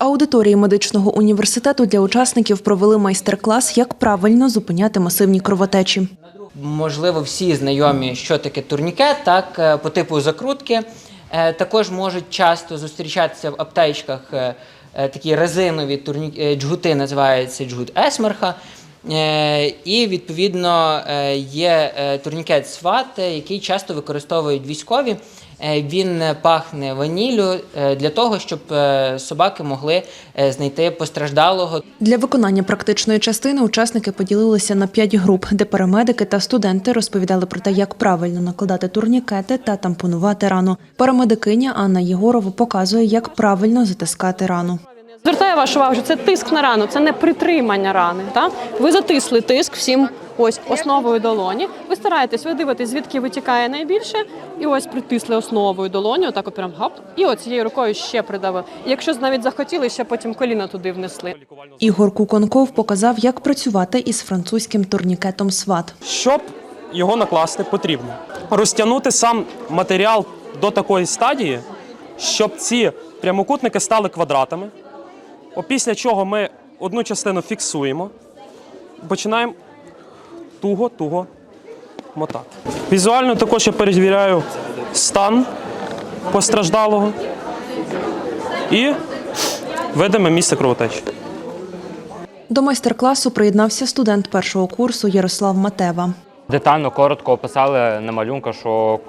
Аудиторії медичного університету для учасників провели майстер-клас, як правильно зупиняти масивні кровотечі. Можливо, всі знайомі, що таке турнікет, так, е, по типу закрутки. Е, Також можуть часто зустрічатися в аптечках е, такі резинові турні... джгути, називається джгут Есмерха. Е, І відповідно е, є е, турнікет СВАТ, який часто використовують військові. Він пахне ваніллю е, для того, щоб собаки могли знайти постраждалого. Для виконання практичної частини учасники поділилися на п'ять груп, де парамедики та студенти розповідали про те, як правильно накладати турнікети та тампонувати рану. Парамедикиня Анна Єгорова показує, як правильно затискати рану. Звертаю вашу увагу, що це тиск на рану, це не притримання рани. Так? Ви затисли тиск всім ось основою долоні. Ви стараєтесь, ви дивитесь, звідки витікає найбільше, і ось притисли основою долоні, отак от прям гап, і от цією рукою ще придавили. І якщо навіть захотіли, ще потім коліна туди внесли. Ігор Куконков показав, як працювати із французьким турнікетом СВАТ. Щоб його накласти, потрібно розтягнути сам матеріал до такої стадії, щоб ці прямокутники стали квадратами. Опісля чого ми одну частину фіксуємо, починаємо туго-туго мотати. Візуально також я перевіряю стан постраждалого і видиме місце кровотечі. До майстер-класу приєднався студент першого курсу Ярослав Матева. Детально, коротко описали на малюнках, що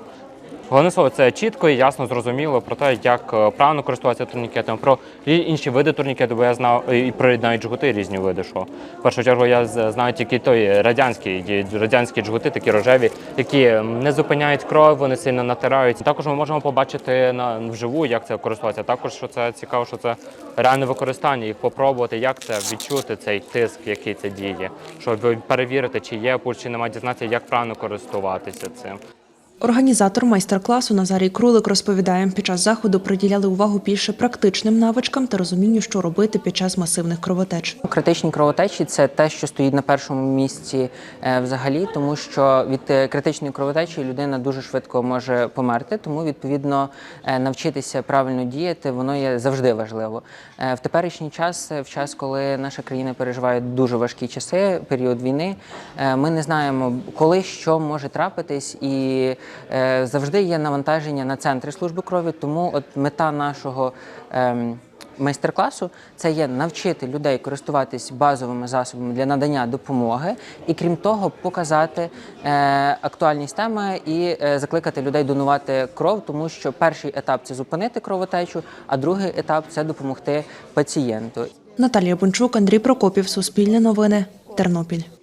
головне слово це чітко і ясно зрозуміло про те, як е, правильно користуватися турнікетом, про інші види турнікету, бо я знав і про навіть джгути різні види. Що в першу чергу я знаю тільки той радянський, радянські джгути, такі рожеві, які не зупиняють кров, вони сильно натирають. Також ми можемо побачити на вживу, як це користуватися. Також що це цікаво, що це реальне використання, їх попробувати, як це відчути цей тиск, який це діє, щоб перевірити, чи є пульс, чи немає, дізнатися, як правильно користуватися цим. Організатор майстер-класу Назарій Крулик розповідає, під час заходу приділяли увагу більше практичним навичкам та розумінню, що робити під час масивних кровотеч. Критичні кровотечі це те, що стоїть на першому місці е, взагалі, тому що від е, критичної кровотечі людина дуже швидко може померти. Тому відповідно е, навчитися правильно діяти, воно є завжди важливо. В теперішній час, в час, коли наша країна переживає дуже важкі часи, період війни, ми не знаємо, коли що може трапитись, і завжди є навантаження на центри служби крові. Тому от мета нашого. ем, майстер-класу це є навчити людей користуватись базовими засобами для надання допомоги, і крім того, показати е, актуальність теми і е, закликати людей донувати кров, тому що перший етап це зупинити кровотечу, а другий етап це допомогти пацієнту. Наталія Бончук, Андрій Прокопів, Суспільне новини, Тернопіль.